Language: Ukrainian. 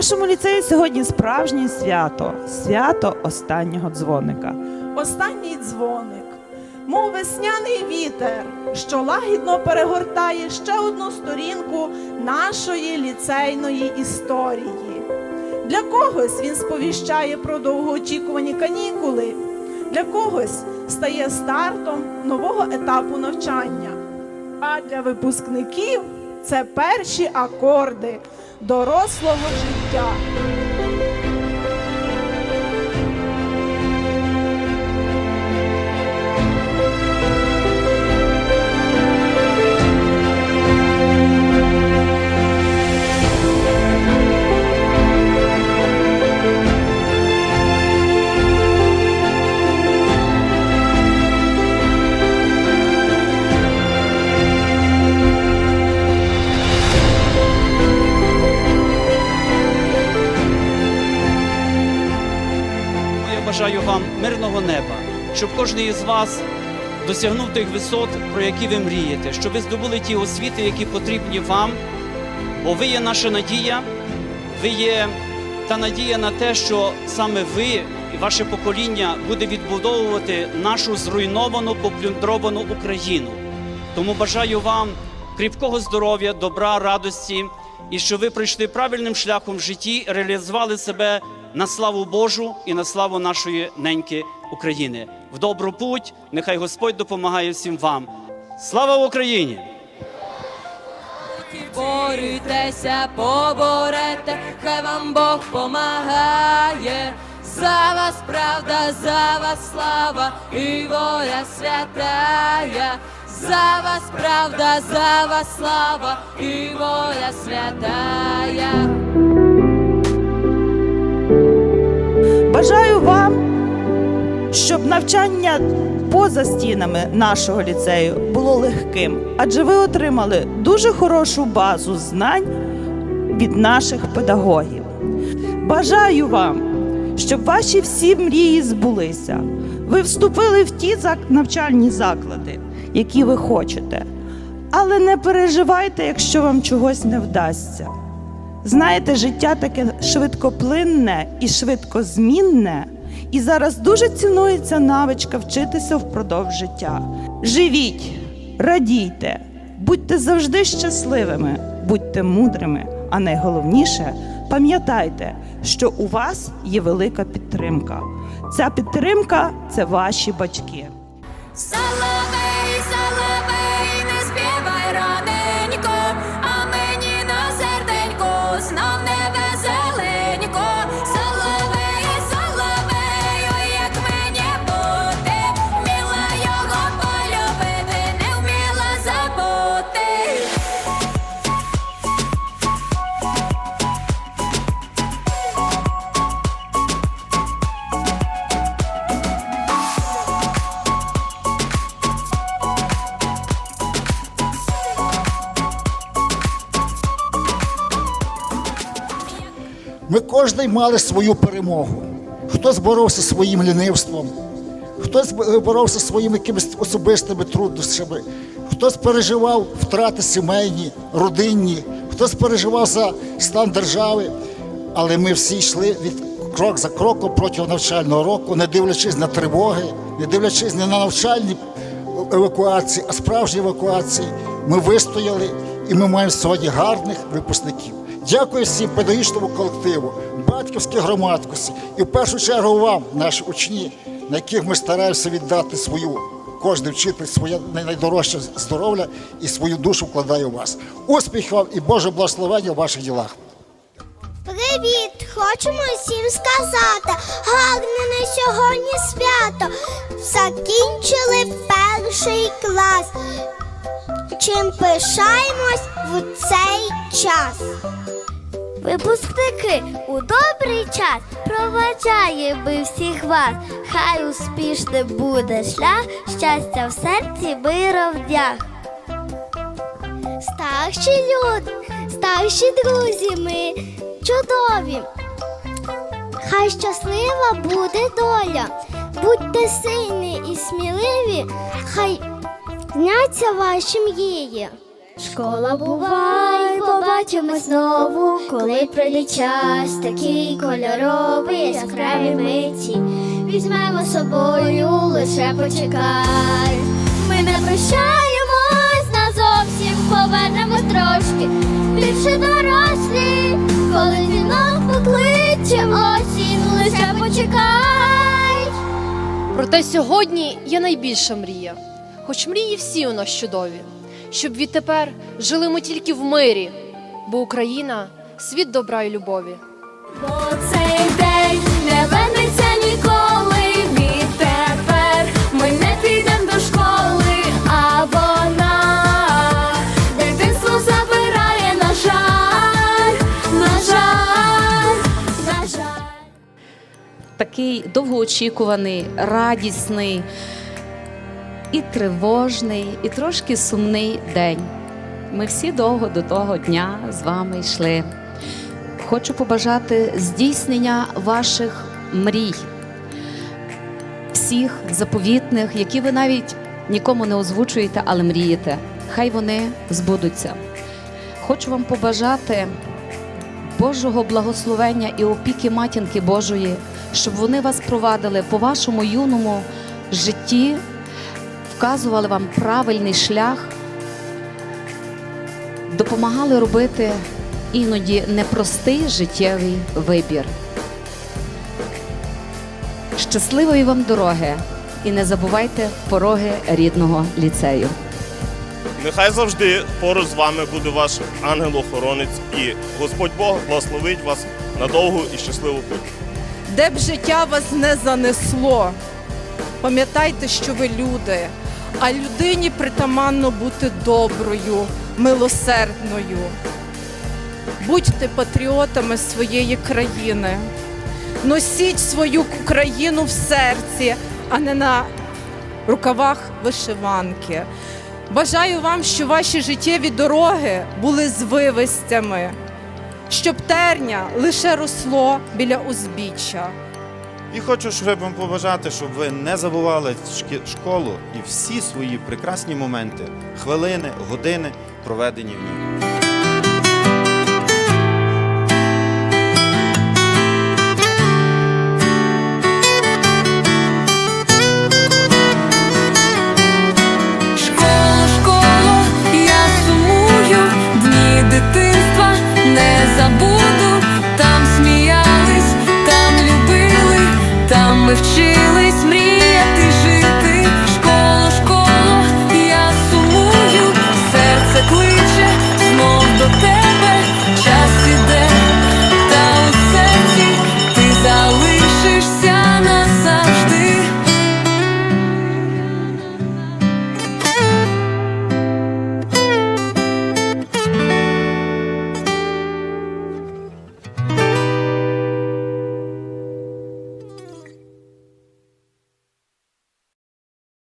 Нашому ліцеї сьогодні справжнє свято свято останнього дзвоника. Останній дзвоник, мов весняний вітер, що лагідно перегортає ще одну сторінку нашої ліцейної історії. Для когось він сповіщає про довгоочікувані канікули, для когось стає стартом нового етапу навчання. А для випускників це перші акорди дорослого життя. Yeah. Мирного неба, щоб кожен із вас досягнув тих висот, про які ви мрієте, щоб ви здобули ті освіти, які потрібні вам, бо ви є наша надія, ви є та надія на те, що саме ви і ваше покоління буде відбудовувати нашу зруйновану, поплюндровану Україну. Тому бажаю вам кріпкого здоров'я, добра, радості і щоб ви пройшли правильним шляхом в житті, реалізували себе на славу Божу і на славу нашої неньки України. В добру путь, нехай Господь допомагає всім вам. Слава Україні! Борітеся, поборете, хай вам Бог помагає. За вас правда, за вас слава і воля святая. За вас правда, за вас слава і воля святая. Бажаю вам, щоб навчання поза стінами нашого ліцею було легким, адже ви отримали дуже хорошу базу знань від наших педагогів. Бажаю вам, щоб ваші всі мрії збулися. Ви вступили в ті навчальні заклади, які ви хочете. Але не переживайте, якщо вам чогось не вдасться. Знаєте, життя таке швидкоплинне і швидкозмінне, і зараз дуже цінується навичка вчитися впродовж життя. Живіть, радійте, будьте завжди щасливими, будьте мудрими, а найголовніше пам'ятайте, що у вас є велика підтримка. Ця підтримка це ваші батьки. No. Кожен мали свою перемогу. Хтось боровся своїм лінивством, хтось боровся зі своїми якимись особистими труднощами, хтось переживав втрати сімейні, родинні, хтось переживав за стан держави. Але ми всі йшли від крок за кроком протягом навчального року, не дивлячись на тривоги, не дивлячись не на навчальні евакуації, а справжні евакуації. Ми вистояли і ми маємо сьогодні гарних випускників. Дякую всім педагогічному колективу, батьківській громадськості і в першу чергу вам, наші учні, на яких ми стараємося віддати свою. Кожен вчитель своє найдорожче здоров'я і свою душу вкладає у вас. Успіхів вам і Боже благословення у ваших ділах. Привіт! Хочемо всім сказати, гарне на сьогодні свято. Закінчили перший клас. Чим пишаємось в цей час. Випускники у добрий час проваджає би всіх вас. Хай успішним буде шлях, щастя в серці, мира в днях. Старші люди, старші друзі, ми чудові. Хай щаслива буде доля, будьте сильні і сміливі, хай зняться ваші мрії. Школа бувай, побачимось знову, коли прийде час, такий кольоровий, яскраві миті. Візьмемо з собою, лише почекай. Ми не прощаємось назовсім, повернемось трошки. Більше дорослі, коли вінок покличе осінь, лише почекай. Проте сьогодні є найбільша мрія, хоч мрії всі у нас чудові, щоб відтепер жили ми тільки в мирі, бо Україна світ добра і любові. Бо цей день не вернеться ніколи. Відтепер ми не підемо до школи, а вона дитинство забирає, на жаль, на жаль, на жаль. такий довгоочікуваний, радісний і тривожний, і трошки сумний день. Ми всі довго до того дня з вами йшли. Хочу побажати здійснення ваших мрій, всіх заповітних, які ви навіть нікому не озвучуєте, але мрієте. Хай вони збудуться. Хочу вам побажати Божого благословення і опіки матінки Божої, щоб вони вас провадили по вашому юному житті, вказували вам правильний шлях, допомагали робити іноді непростий життєвий вибір. Щасливої вам дороги і не забувайте пороги рідного ліцею. Нехай завжди поруч з вами буде ваш ангел-охоронець, і Господь Бог благословить вас на довгу і щасливу путь. де б життя вас не занесло. Пам'ятайте, що ви люди, а людині притаманно бути доброю, милосердною. Будьте патріотами своєї країни. Носіть свою країну в серці, а не на рукавах вишиванки. Бажаю вам, щоб ваші життєві дороги були звивистями, щоб терня лише росло біля узбіччя. І хочу, щоб вам побажати, щоб ви не забували школу і всі свої прекрасні моменти, хвилини, години, проведені в ній. If she